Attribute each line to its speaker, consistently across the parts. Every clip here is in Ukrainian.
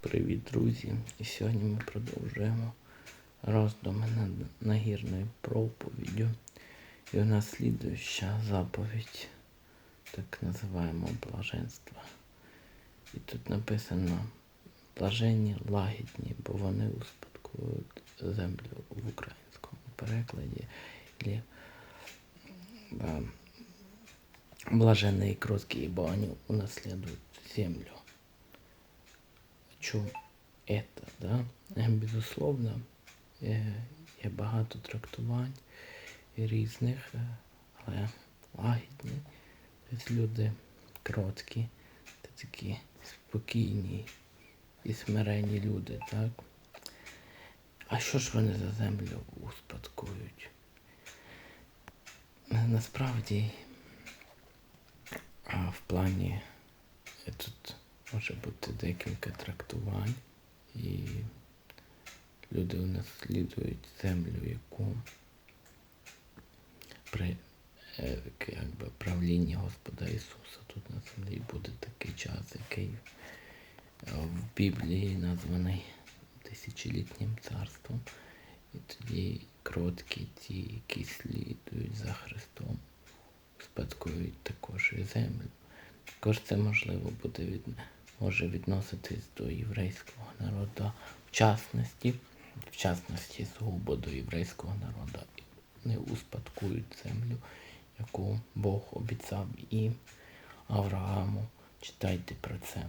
Speaker 1: Привіт, друзі! І сьогодні ми продовжуємо роздуми над нагірною проповіддю. І у нас слідуюча заповідь, так називаємо блаженства. І тут написано блаженні лагідні, бо вони успадкують землю в українському перекладі. І, да, Блаженные и кроткие, ибо они унаследуют землю. Чому это, да? Е, Безусловно, є багато трактувань різних, е, але лагідні. Тобто люди кроткі, та такі спокійні і смиренні люди, так? А що ж вони за землю успадкують? Е, Насправді в плані е, тут може бути декілька трактувань, і люди унаслідують землю, яку при е, якби, правлінні Господа Ісуса тут на землі буде такий час, який е, в Біблії названий тисячолітнім царством. І тоді кроткі ті, які слідують за Христом, спадкують також і землю. Також це можливо буде від, може відноситись до єврейського народу, в частності, в до єврейського народу. Не успадкують землю, яку Бог обіцяв і Аврааму. Читайте про це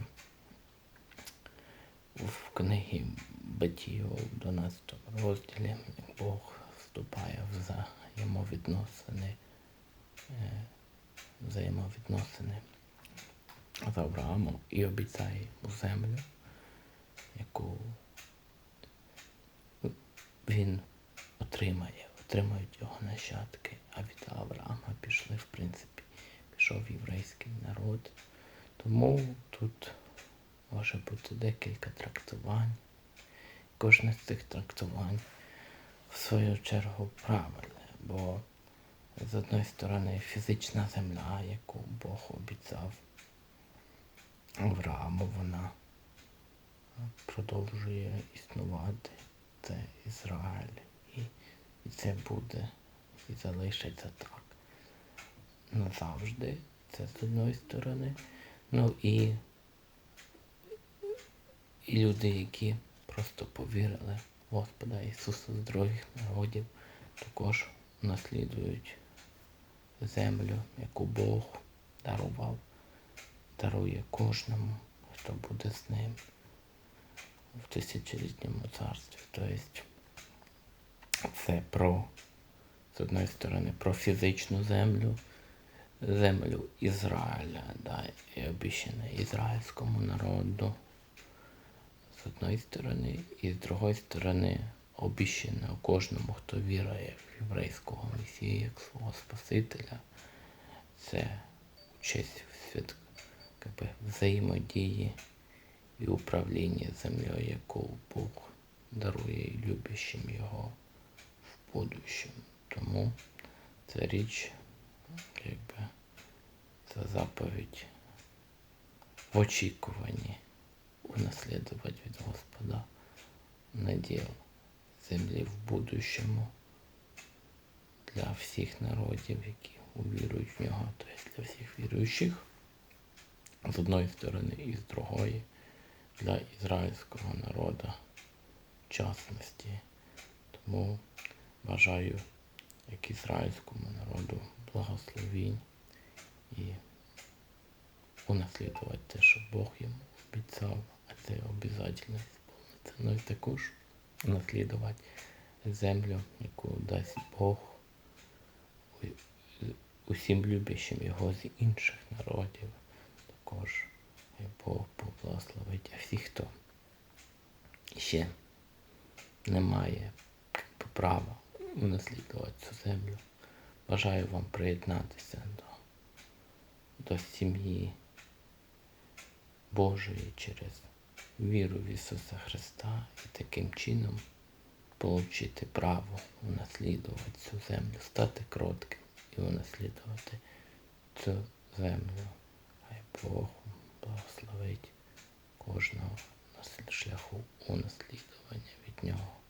Speaker 1: в книгі Батію в 12 розділі як Бог вступає в взаємовідносини, е, взаємовідносини з Авраамом і обіцяє йому землю, яку він отримає, отримають його нащадки, а від Авраама пішли, в принципі, пішов єврейський народ. Тому тут може бути декілька трактувань. Кожне з цих трактувань в свою чергу правильне, бо з одної сторони фізична земля, яку Бог обіцяв Аврааму, вона продовжує існувати. Це Ізраїль. І, і це буде і залишиться так. Назавжди. Це з одної сторони. Ну і і люди, які просто повірили в Господа Ісуса з других народів, також наслідують землю, яку Бог дарував, дарує кожному, хто буде з ним в тисячолітньому царстві. Тобто це про, з одної сторони, про фізичну землю, землю Ізраїля, да, і обіщене ізраїльському народу з одної сторони, і з другої сторони обіщене кожному, хто вірує в єврейського Месію як свого Спасителя. Це участь в свят, якби, взаємодії і управлінні землею, яку Бог дарує любящим його в будущем. Тому ця річ, якби, це заповідь в очікуванні унаследовать від Господа наділ землі в будущому для всіх народів, які увірують в нього, тобто для всіх віруючих з одної сторони і з другої для ізраїльського народу частності. Тому бажаю як ізраїльському народу благословінь і унаслідувати те, що Бог йому обіцяв, а це обов'язково сповниться. Ну і також унаслідувати землю, яку дасть Бог усім любящим його з інших народів. Також Бог поблагословить. А всі, хто ще не має права унаслідувати цю землю, бажаю вам приєднатися до, до сім'ї Божої через віру в Ісуса Христа і таким чином отримати право унаслідувати цю землю, стати кротким і унаслідувати цю землю. Богу благословить кожного на шляху унаслідування від нього.